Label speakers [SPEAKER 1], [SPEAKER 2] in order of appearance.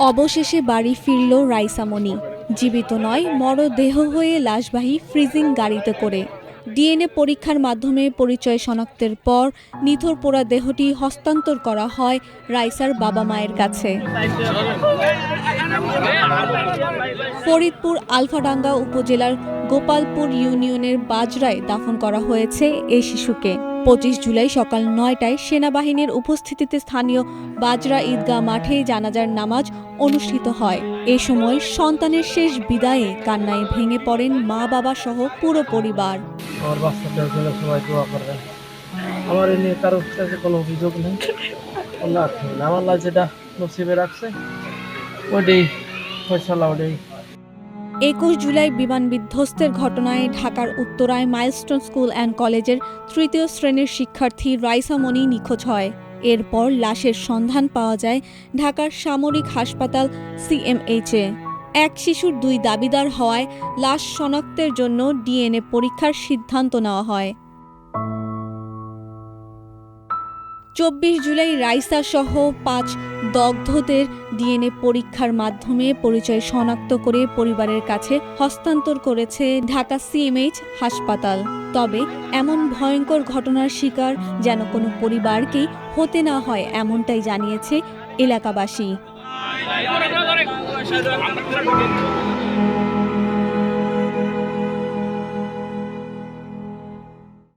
[SPEAKER 1] অবশেষে বাড়ি ফিরল রাইসামণি। জীবিত নয় মরদেহ হয়ে লাশবাহী ফ্রিজিং গাড়িতে করে। ডিএনএ পরীক্ষার মাধ্যমে পরিচয় শনাক্তের পর নিথর পোড়া দেহটি হস্তান্তর করা হয় রাইসার বাবা মায়ের কাছে। ফরিদপুর আলফাডাঙ্গা উপজেলার গোপালপুর ইউনিয়নের বাজরায় দাফন করা হয়েছে এই শিশুকে। পঁচিশ জুলাই সকাল নয়টায় সেনাবাহিনীর উপস্থিতিতে স্থানীয় বাজরা ঈদগাহ মাঠে জানাজার নামাজ অনুষ্ঠিত হয়। এ সময় সন্তানের শেষ বিদায়ে কান্নায় ভেঙে পড়েন মা, বাবা সহ পুরো পরিবার।
[SPEAKER 2] আমার বাচ্চাটার জন্য সবাই দোয়া করবেন আমার এ নিয়ে কাছে কোনো অভিযোগ নেই। আল্লাহ আমার যেটা নসিবে রাখছে ওটাই ওটাই
[SPEAKER 1] একুশ জুলাই বিমান বিধ্বস্তের ঘটনায় ঢাকার উত্তরায় মাইলস্টোন স্কুল অ্যান্ড কলেজের তৃতীয় শ্রেণির শিক্ষার্থী রাইসামণি নিখোঁজ হয়। এরপর লাশের সন্ধান পাওয়া যায় ঢাকার সামরিক হাসপাতাল সিএমএইচে এক শিশুর দুই দাবিদার হওয়ায় লাশ শনাক্তের জন্য ডিএনএ পরীক্ষার সিদ্ধান্ত নেওয়া হয়। চব্বিশ জুলাই রাইসা সহ পাঁচ দগ্ধদের ডিএনএ পরীক্ষার মাধ্যমে পরিচয় শনাক্ত করে পরিবারের কাছে হস্তান্তর করেছে ঢাকা সিএমএইচ হাসপাতাল। তবে এমন ভয়ঙ্কর ঘটনার শিকার যেন কোনো পরিবারকেই হতে না হয় এমনটাই জানিয়েছে এলাকাবাসী।